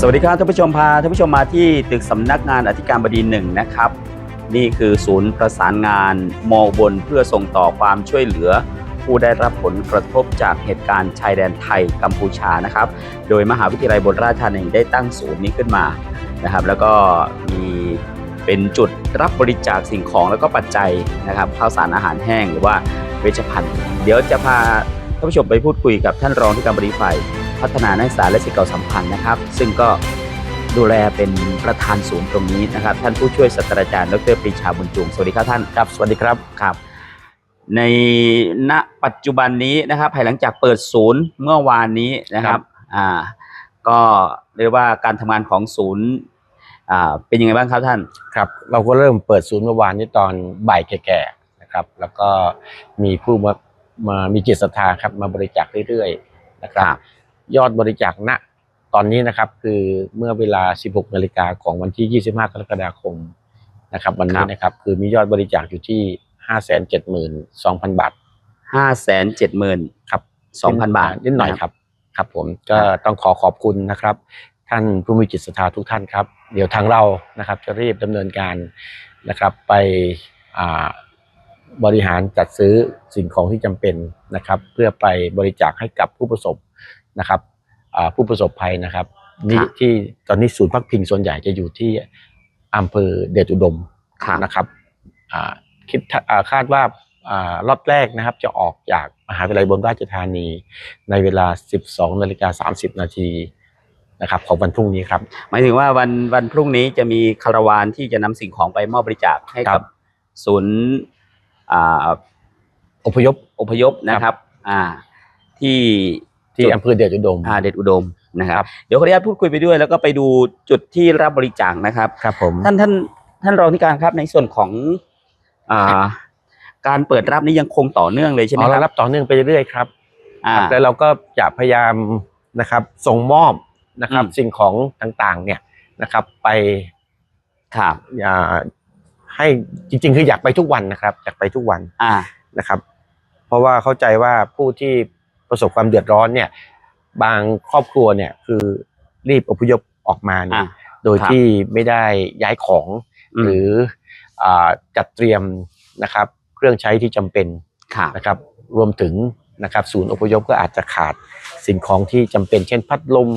สวัสดีครับท่านผู้ชมพาท่านผู้ชมมาที่ตึกสำนักงานอธิการบดีหนึ่งนะครับ นี่คือศูนย์ประสานงานมอบนเพื่อส่งต่อความช่วยเหลือ ผู้ได้รับผลกระทบจากเหตุการณ์ชายแดนไทยกัมพูชานะครับ โดยมหาวิทยาลัยบนราชธานีได้ตั้งศูนย์นี้ขึ้นมานะครับ แล้วก็มีเป็นจุดรับบริจาคสิ่งของแล้วก็ปัจจัยนะครับข้าวสารอาหารแห้งหรือว่าเวชภัณฑ์ เดี๋ยวจะพาท่านผู้ชมไปพูดคุยกับท่านรองที่การบดีฝ่าย พัฒนานักศึกษาและสิทธิเก่าสัมพันธ์นะครับ ซึ่งก็ดูแลเป็นประธานศูนย์ตรงนี้นะครับ ท่านผู้ช่วยศาสตราจารย์ดรปรีชาบุญจุงสวัสดีครับท่านครับ สวัสดีครับครับ ในณปัจจุบันนี้นะครับภายหลังจากเปิดศูนย์เมื่อวานนี้นะครับอ่าก็เรียกว่าการทำงานของศูนย์อ่าเป็นยังไงบ้างครับท่านครับเราก็เริ่มเปิดศูนย์เมื่อวานนี้ตอนบ่ายแก่ๆนะครับ แล้วก็มีผู้มามามีจิตศรัทธาครับมาบริจาคเรื่อยๆนะครับครับ ยอดบริจาคณตอนนี้นะครับ คือเมื่อเวลา 16นาฬิกาของวันที่ 25 กรกฎาคมนะครับ วันนี้นะครับ คือมียอดบริจาคอยู่ที่ 572,000 บาทห้าแสนเจ็ดหมื่นครับสองพันบาทนิดหน่อยครับ ครับผมก็ต้องขอขอบคุณนะครับ ท่านผู้มีจิตศรัทธาทุกท่านครับ เดี๋ยวทางเรานะครับ จะรีบดำเนินการนะครับ ไปอ่า บริหารจัดซื้อสิ่งของที่จำเป็นนะครับ เพื่อไปบริจาคให้กับผู้ประสบนะครับอ่าผู้ประสบภัยนะครับนี่ที่ตอนนี้ศูนย์พักพิงส่วนใหญ่จะอยู่ที่อำเภอเดชอุดมครับนะครับอ่าคิดอ่าคาดว่าอ่ารอบแรกนะครับจะออกจากมหาวิทยาลัยบนราชธานีในเวลา 12นาฬิกา30 นาทีนะครับของวันพรุ่งนี้ครับ หมายถึงว่าวันวันพรุ่งนี้จะมีคาราวานที่จะนำสิ่งของไปมอบบริจาคให้ครักับบศูนย์ อ่าอพยพอพยพนะครับ อ่า ที่ที่อำเภอเดชอุดมอาเดชอุดมนะคครัรับบเดี๋ยวขออนุญาตพูดคุยไปด้วย แล้วก็ไปดูจุดที่รับบริจาคนะครับ ครับผมท่านท่านท่านรองที่การครับในส่วนของอ่าการเปิดรับนี้ยังคงต่อเนื่องเลยใช่ไหมอ๋อคเรารับรับต่อเนื่องไปเรื่อยๆครับอ่าครับแล้วเราก็จะพยายามนะครับ ส่งมอบนะครับอืมสิ่งของต่างๆ เนี่ยนะครับ ไปครับอ่า ให้จริง ๆ คืออยากไปทุกวันนะครับ อยากไปทุกวันอ่านะครับ เพราะว่าเข้าใจว่าผู้ที่ประสบความเดือดร้อนเนี่ย บางครอบครัวเนี่ยคือรีบอพยพออกมาเนี่อ่ายโดยครับที่ไม่ได้ย้ายของอืม หรืออ่าจัดเตรียมนะครับ เครื่องใช้ที่จำเป็นครับนะครับรวมถึงนะครับศูนย์อพยพก็อาจจะขาดสิ่งของที่จำเป็นเช่นพัดลม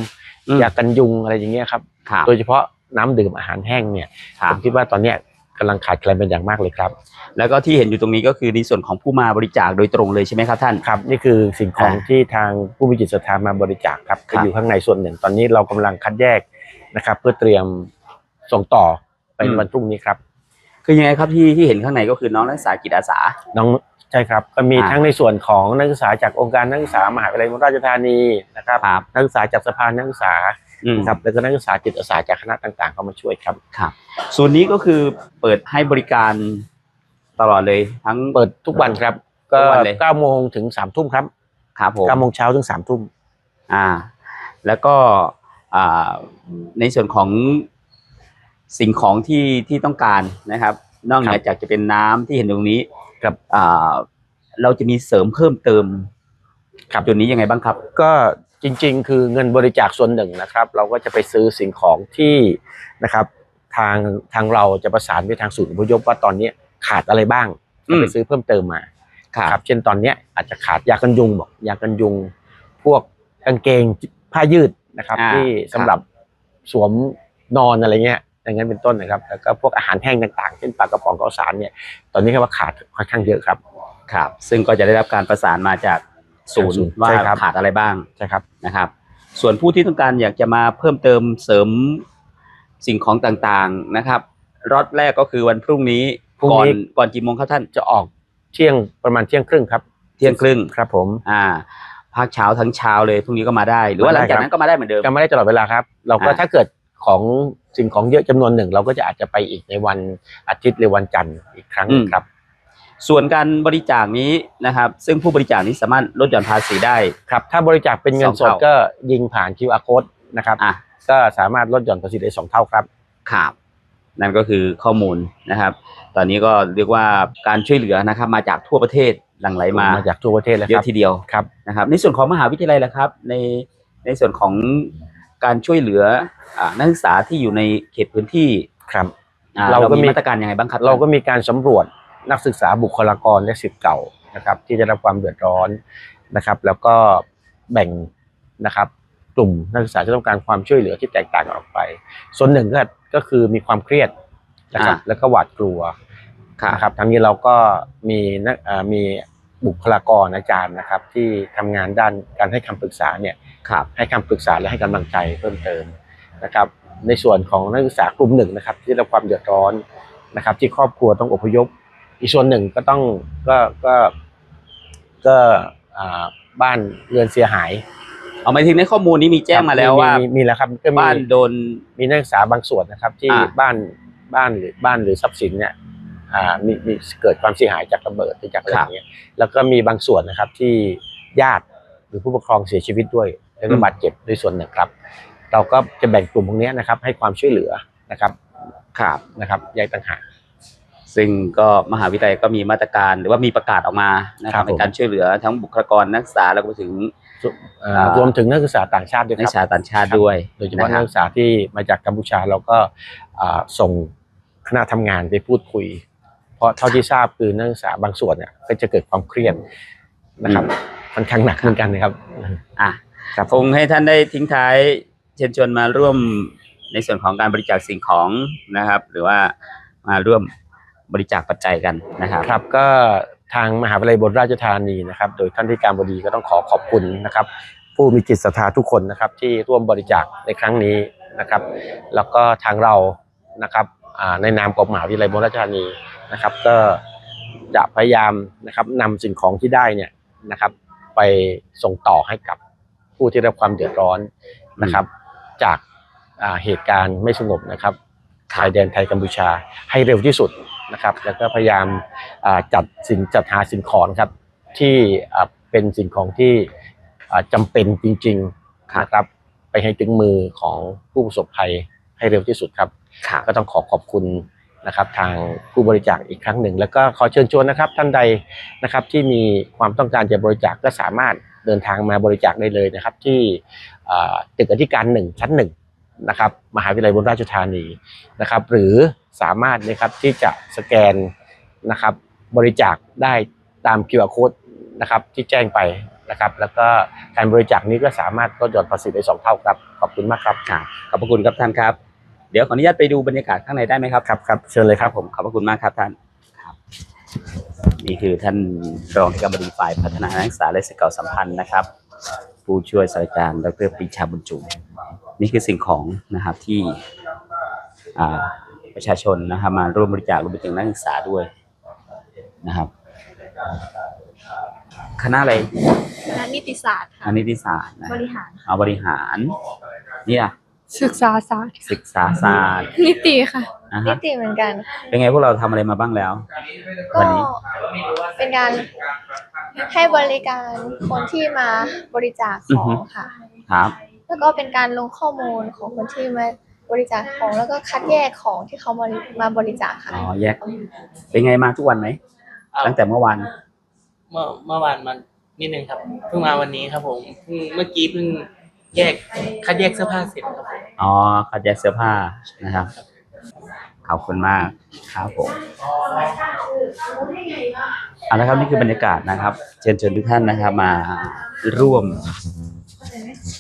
อืม ยากันยุงอะไรอย่างเงี้ยครับครับโดยเฉพาะน้ำดื่มอาหารแห้งเนี่ยครัผบ มคิดว่าตอนเนี้ย กำลังขาดแคลนเป็นอย่างมากเลยครับ แล้วก็ที่เห็นอยู่ตรงนี้ก็คือในส่วนของผู้มาบริจาคโดยตรงเลยใช่ไหมครับท่านครับนี่คือสิ่งของอ่าที่ทางผู้มีจิตศรัทธามาบริจาคครับครับก็อยู่ข้างในส่วนหนึ่ง ตอนนี้เรากำลังคัดแยกนะครับ เพื่อเตรียมส่งต่อไปในวันพรุ่งนี้ครับ คือยังไงครับที่ที่เห็นข้างในก็คือน้องนักศึกษาจิตอาสาน้องใช่ครับก็มีอ่าทั้งในส่วนของนักศึกษาจากองค์การนักศึกษามหาวิทยาลัยมราชธานีนะครับครับนักศึกษาจากสภานักศึกษาอืม นะครับแล้วก็นักศึกษาจิตอาสาจากคณะต่างๆ เข้ามาช่วยครับครับส่วนนี้ก็คือเปิดให้บริการตลอดเลย ทั้งเปิดทุกวันครับ ก็ทุกวันเลยเก้าโมงถึงสามทุ่มครับครับผมเก้าโมงเช้าถึงสามทุ่มอ่า แล้วก็อ่าในส่วนของสิ่งของที่ที่ต้องการนะครับ นอกเหนือจากจะเป็นน้ำที่เห็นตรงนี้ครับอ่าเราจะมีเสริมเพิ่มเติมครับจุดนี้ยังไงบ้างครับ ก็ จริง ๆ คือเงินบริจาคส่วนหนึ่งนะครับ เราก็จะไปซื้อสิ่งของที่นะครับ ทางทางเราจะประสานไปทางศูนย์อพยพว่าตอนนี้ขาดอะไรบ้างอืจะมไปซื้อเพิ่มเติมมาครับครับเช่นตอนเนี้ยอาจจะขาดยากันยุงบอกยากันยุง พวกกางเกงผ้ายืดนะครับอ่าที่ครับสำหรับสวมนอนอะไรเงี้ยอย่างนั้นเป็นต้นนะครับ แล้วก็พวกอาหารแห้งต่างๆ เช่นปลากระป๋องข้าวสารเนี่ย ตอนนี้ก็ว่าขาดค่อนข้างเยอะครับ ครับ ซึ่งก็จะได้รับการประสานมาจาก ศูนย์ศูนย์ว่าใช่ครับ ขาดอะไรบ้างใช่ครับ นะครับ ส่วนผู้ที่ต้องการอยากจะมาเพิ่มเติมเสริมสิ่งของต่างๆนะครับรอดแรกก็คือวันพรุ่งนี้พรุ่งก่อนนี้ก่อนกี่โมงครับท่านจะออกเที่ยงประมาณเที่ยงครึ่งครับเที่ยงครึ่งครับผม อ่าภาคเช้าทั้งเช้าเลยพรุ่งนี้ก็มาได้ หรือว่าหลังจากนั้นก็มาได้เหมือนเดิม ก็ไม่ได้ตลอดเวลาครับ เราก็อ่า ถ้าเกิดของสิ่งของเยอะจำนวนหนึ่ง เราก็จะอาจจะไปอีกในวันอาทิตย์หรือวันจันทร์อีกครั้งหนึ่งครับ ส่วนการบริจาคนี้นะครับ ซึ่งผู้บริจาคนี้สามารถลดหย่อนภาษีได้ ครับถ้าบริจาคเป็นเงินสสองดเท่า ก็ยิงผ่าน QR code นะครับอะก็สามารถลดหย่อนภาษีได้สองเท่าครับ ครับนั่นก็คือข้อมูลนะครับ ตอนนี้ก็เรียกว่าการช่วยเหลือนะครับ มาจากทั่วประเทศหลั่งไหลมามาจากทั่วประเทศเลยเยครัอะบทีเดียวครับ นะครับ ในส่วนของมหาวิทยาลัยล่ะครับ ในในส่วนของการช่วยเหลืออ่านักศึกษาที่อยู่ในเขตพื้นที่ครับ อ่าเราเราก็มีมี มาตรการยังไงบ้างครับ เราก็มีการสำรวจ นักศึกษาบุคลากรและสิทธิ์เก่านะครับ ที่ได้รับความเดือดร้อนนะครับ แล้วก็แบ่งนะครับกลุ่มนักศึกษาที่ต้องการความช่วยเหลือที่แตกต่างกันออกไป ส่วนหนึ่งก็ก็คือมีความเครียดนะครับ แล้วก็หวาดกลัวค่ะนะครับทั้งนี้เราก็มีนักเอ่อมีบุคลากรอาจารย์นะครับ ที่ทำงานด้านการให้คำปรึกษาเนี่ยครับให้คำปรึกษาและให้กำลังใจเพิ่มเติมนะครับ ในส่วนของนักศึกษากลุ่มหนึ่งนะครับ ที่ได้รับความเดือดร้อนนะครับ ที่ครอบครัวต้องอพยพ อีกส่วนหนึ่งก็ต้องก็ก็ก็อ่าบ้านเรือนเสียหาย เอาหมายถึงในข้อมูลนี้มีแจ้งมาแล้วว่ามีแล้วครับก็มีบ้านโดนมีนักศึกษาบางส่วนนะครับ ที่อ่าบ้านบ้านหรือบ้านหรือทรัพย์สินเนี่ยอ่ามีมีเกิดความเสียหายจากระเบิดหรือจากอะไรอย่างเงี้ยแล้วก็มีบางส่วนนะครับที่ญาติหรือผู้ปกครองเสียชีวิตด้วยและก็บาดเจ็บด้วยส่วนหนึ่งครับ เราก็จะแบ่งกลุ่มพวกเนี้ยนะครับ ให้ความช่วยเหลือนะครับครับนะครับแยกต่างหาก ซึ่งก็มหาวิทยาลัยก็มีมาตรการหรือว่ามีประกาศออกมานะคครัรับบผมในการช่วยเหลือทั้งบุคลากรนักศึกษาแล้วก็ไปถึงเอ่ออ่ารรวมถึงนักศึกษาต่างชาติด้วยนักคศึกษารับต่างชาติด้วย โดยเฉพาะนะคนัรักบศึกษาที่มาจากกัมพูชาเราก็อ่าส่งคณะทำงานไปพูดคุย เพราะเท่าที่ทราบคือนักศึกษาบางส่วนเนี่ยก็จะเกิดความเครียดนะครับค่อนข้างหนักเหมือนกันนะครับอะครับคงให้ท่านได้ทิ้งท้ายเชิญชวนมาร่วมในส่วนของการบริจาคสิ่งของนะครับ หรือว่ามาร่วม บริจาคปัจจัยกันนะครับครับก็ทางมหาวิทยาลัยบนราชธานีนะครับ โดยท่านที่การบดีก็ต้องขอขอบคุณนะครับ ผู้มีจิตศรัทธาทุกคนนะครับ ที่ร่วมบริจาคในครั้งนี้นะครับ แล้วก็ทางเรานะครับอ่าในนามของมหาวิทยาลัยบนราชธานีนะครับ ก็จะพยายามนะครับนำสิ่งของที่ได้เนี่ยนะครับ ไปส่งต่อให้กับผู้ที่ได้รับความเดือดร้อนนะครับ จากอ่าเหตุการณ์ไม่สงบนะครับชายแดนไทยกัมพูชาให้เร็วที่สุด นะครับ แล้วก็พยายามอ่าจัดสิ่งจัดหาสิ่งของครับที่อ่าเป็นสิ่งของที่อ่าจำเป็นจริงๆนะครับ ไปให้ถึงมือของผู้ประสบภัยให้เร็วที่สุดครับครับ ก็ต้องขอขอบคุณนะครับทางผู้บริจาคอีกครั้งหนึ่ง แล้วก็ขอเชิญชวนนะครับ ท่านใดนะครับที่มีความต้องการจะบริจาคก็สามารถเดินทางมาบริจาคได้เลยนะครับ ที่อ่าตึกอธิการหนึ่งชั้นหนึ่ง นะครับมหาวิทยาลัยบนราชธานีนะครับหรือสามารถนะครับที่จะสแกนนะครับบริจาคได้ตาม QR code นะครับที่แจ้งไปนะครับแล้วก็การบริจาคนี้ก็สามารถลดหย่อนภาษีได้สองเท่าครับขอบคุณมากครับครับขอบพระคุณครับท่านครับ เดี๋ยวขออนุญาตไปดูบรรยากาศข้างในได้ไหมครับครับครับเชิญเลยครับผมขอบพระคุณมากครับท่านครับนี่คือท่านรองที่การบดีฝ่ายพัฒนานักศึกษาและศิษย์เก่าสัมพันธ์นะครับ ผู้ช่วยศาสตราจารย์ดรปรีชาบุญจุม นี่คือสิ่งของนะครับที่อ่าประชาชนนะครับมาร่วมบริจาครวมไปถึงนักศึกษาด้วยนะครับ คณะอะไรคณะนิติศาสตร์คค่ะณะนิติศาสตร์นะบริหาร เอาบริหารเนี่ยศึกษาศาสตร์ศึกษาศาสตร์นิติค่ะนะนิฮะติเหมือนกันเป็นไงพวกเราทำอะไรมาบ้างแล้วก็วันนี้ เป็นการให้บริการคนที่มาบริจาคของค่ะ ครับ แล้วก็เป็นการลงข้อมูลของคนที่มาบริจาคของแล้วก็คัดแยกของที่เขามามาบริจาคค่ะอ๋อแยก เป็นไงมาทุกวันไหมเอาตั้งแต่เมื่อวานเมื่อเมื่อวานมันนิดนึงครับเพิ่งมาวันนี้ครับผมเพิ่งเมื่อกี้เพิ่งแยกคัดแยกเสื้อผ้าเสร็จครับผมอ๋อคัดแยกเสื้อผ้านะครับขอบคุณมากครับผมเอาละครับนี่คือบรรยากาศนะครับ เชิญชวนทุกท่านนะครับมาร่วม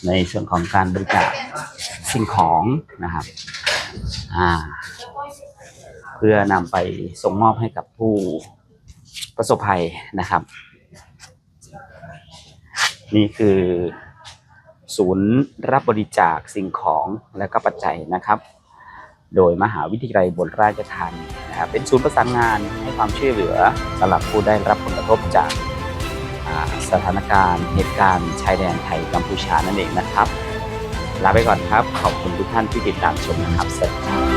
ในส่วนของการบริจาคสิ่งของนะครับอ่าเพื่อนำไปส่งมอบให้กับผู้ประสบภัยนะครับ นี่คือศูนย์รับบริจาคสิ่งของและก็ปัจจัยนะครับ โดยมหาวิทยาลัยบนราชธานีนะครับเป็นศูนย์ประสานงานให้ความช่วยเหลือสำหรับผู้ได้รับผลกระทบจาก สถานการณ์เหตุการณ์ชายแดนไทยกัมพูชานั่นเองนะครับ ลาไปก่อนครับ ขอบคุณทุกท่านที่ติดตามชมนะครับสวัสดีครับ